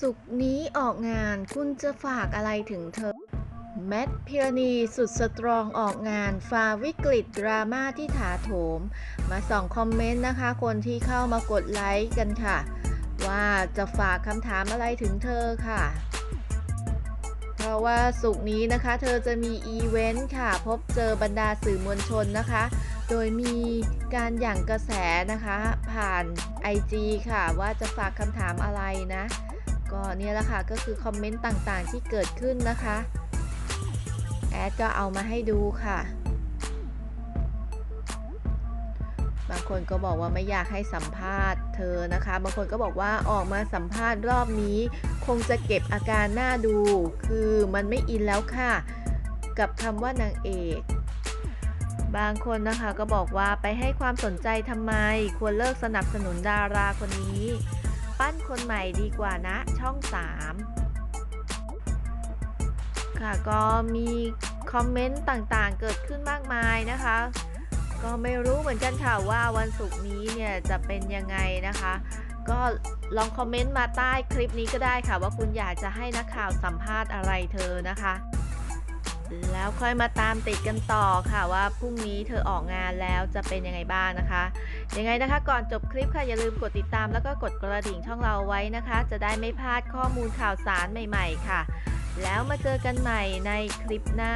สุกนี้ออกงานคุณจะฝากอะไรถึงเธอ แมทพิรณีสุดสตรองออกงานฝ่าวิกฤตดราม่าที่ถาโถม มาส่องคอมเมนต์นะคะ คนที่เข้ามากดไลค์กันค่ะ ว่าจะฝากคำถามอะไรถึงเธอค่ะเพราะว่าสุกนี้นะคะ เธอจะมีอีเวนต์ค่ะ พบเจอบรรดาสื่อมวลชนนะคะ โดยมีการหยั่งกระแสนะคะ ผ่าน IG ค่ะ ว่าจะฝากคำถามอะไรนะ ก็เนี่ยแหละค่ะก็คือคอมเมนต์ต่างๆที่เกิดขึ้นนะคะ แอดก็เอามาให้ดูค่ะ บางคนก็บอกว่าไม่อยากให้สัมภาษณ์เธอนะคะ บางคนก็บอกว่าออกมาสัมภาษณ์รอบนี้ คงจะเก็บอาการหน้าดู คือมันไม่อินแล้วค่ะ กับคำว่านางเอกบางคนนะคะก็บอกว่าไปให้ความสนใจทำไม ควรเลิกสนับสนุนดาราคนนี้ ปั้นคนใหม่ดีกว่านะ ช่อง 3 ค่ะก็มีคอมเมนต์ต่างๆ เกิดขึ้นมากมายนะคะ ก็ไม่รู้เหมือนกันค่ะว่าวันศุกร์นี้เนี่ยจะเป็นยังไงนะคะ ก็ลองคอมเมนต์มาใต้คลิปนี้ก็ได้ค่ะ ว่าคุณอยากจะให้นักข่าวสัมภาษณ์อะไรเธอนะคะ แล้วค่อยมาตามติดกันต่อค่ะว่าพรุ่งนี้เธอออกงานแล้วจะเป็นยังไงบ้างนะคะ ยังไงนะคะก่อนจบคลิปค่ะอย่าลืมกดติดตามแล้วก็กดกระดิ่งช่องเราไว้นะคะ จะได้ไม่พลาดข้อมูลข่าวสารใหม่ ๆ ค่ะ แล้วมาเจอกันใหม่ในคลิปหน้า